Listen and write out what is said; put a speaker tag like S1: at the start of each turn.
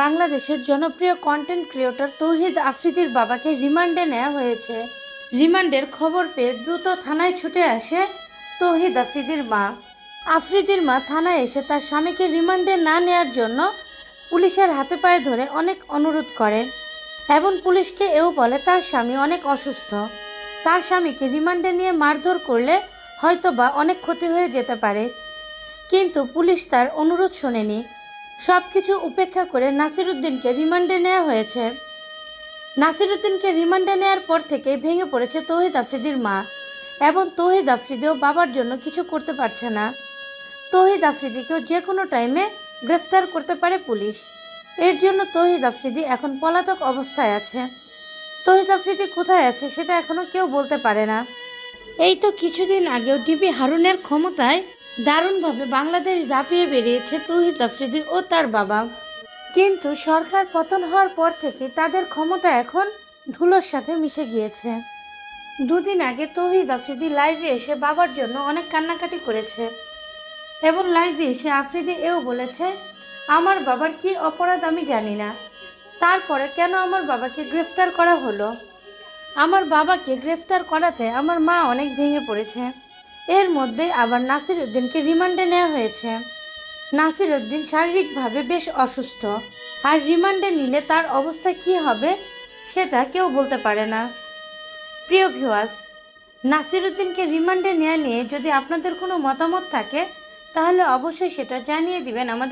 S1: বাংলাদেশের জনপ্রিয় content creator তৌহিদ আফ্রিদির বাবাকে রিমান্ডে নেওয়া হয়েছে। রিমান্ডের খবর পেয়ে দ্রুত থানায় ছুটে আসে তৌহিদ আফ্রিদির মা। আফ্রিদির মা থানায় এসে তার স্বামীকে রিমান্ডে না নেয়ার জন্য পুলিশের হাতে পায়ে ধরে অনেক অনুরোধ করে। এবং পুলিশকে এও বলে, তার স্বামী অনেক অসুস্থ। তার স্বামীকে রিমান্ডে নিয়ে মারধর করলে হয়তোবা অনেক ক্ষতি হয়ে যেতে পারে। কিন্তু পুলিশ তার অনুরোধ শোনেনি। সব কিছু উপেক্ষা করে নাসিরুদ্দিনকে রিমান্ডে নেওয়া হয়েছে। নাসিরুদ্দিনকে রিমান্ডে নেওয়ার পর থেকে ভেঙে পড়েছে তৌহিদ আফ্রিদির মা। এবং তৌহিদ আফ্রিদিও বাবার জন্য কিছু করতে পারছে না। তৌহিদ আফ্রিদিকেও যে কোনো টাইমে গ্রেফতার করতে পারে পুলিশ। এর জন্য তৌহিদ আফ্রিদি এখন পলাতক অবস্থায় আছে। তৌহিদ আফ্রিদি কোথায় আছে সেটা এখনও কেউ বলতে পারে না। এই তো কিছুদিন আগেও ডিবি হারুনের ক্ষমতায় দারুণভাবে বাংলাদেশ দাপিয়ে বেরিয়েছে তৌহিদ আফ্রিদি ও তার বাবা। কিন্তু সরকার পতন হওয়ার পর থেকে তাদের ক্ষমতা এখন ধুলোর সাথে মিশে গিয়েছে। দুদিন আগে তৌহিদ আফ্রিদি লাইভে এসে বাবার জন্য অনেক কান্নাকাটি করেছে। এবং লাইভে সে আফ্রিদি এও বলেছে, আমার বাবার কি অপরাধ আমি জানি না। তারপরে কেন আমার বাবাকে গ্রেফতার করা হলো? আমার বাবাকে গ্রেফতার করাতে আমার মা অনেক ভেঙে পড়েছে। এর মধ্যে আবার নাসির উদ্দিনকে রিমান্ডে নেওয়া হয়েছে। নাসির উদ্দিন শারীরিকভাবে বেশ অসুস্থ। আর রিমান্ডে নিলে তার অবস্থা কী হবে, সেটা কেউ বলতে পারে না। প্রিয় ভিউয়ার্স নাসির উদ্দিনকে রিমান্ডে নেওয়া নিয়ে যদি আপনাদের কোনো মতামত থাকে তাহলে অবশ্যই সেটা জানিয়ে দিবেন। আমাদের